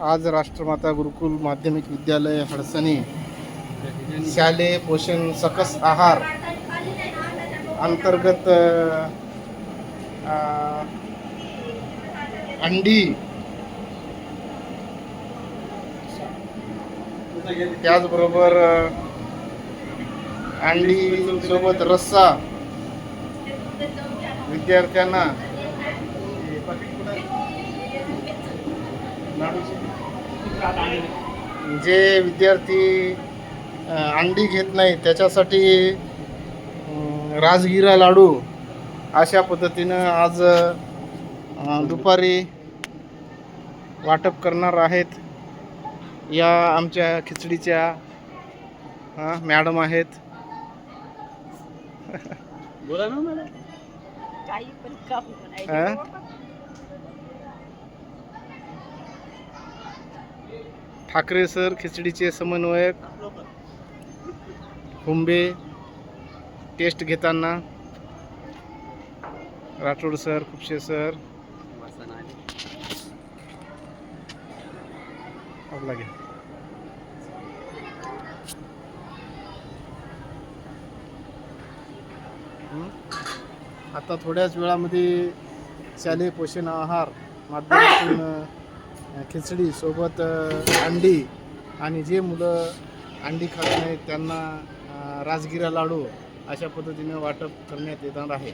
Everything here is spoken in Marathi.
आज राष्ट्रमाता गुरुकुल माध्यमिक विद्यालय हडसणी शालेय पोषण सकस आहार अंतर्गत अंडी त्याचबरोबर अंडी सोबत रस्सा विद्यार्थ्यांना जे विद्यार्थी अंडी घेत नाही त्याच्यासाठी राजगिरा लाडू अशा पद्धतीनं आज दुपारी वाटप करणार आहेत. या आमच्या खिचडीच्या हा, मॅडम आहेत. बोला ना मला ठाकरे सर खिचडीचे समन्वयक हुंबे टेस्ट घेताना राठोड सर खुपशे सर. लागेल घ्या आता थोड्याच वेळामध्ये शालेय पोषण आहार माध्यमातून खिचडी सोबत अंडी आणि जे मुलं अंडी खात नाहीत त्यांना राजगिरा लाडू अशा पद्धतीने वाटप करण्यात येणार आहे.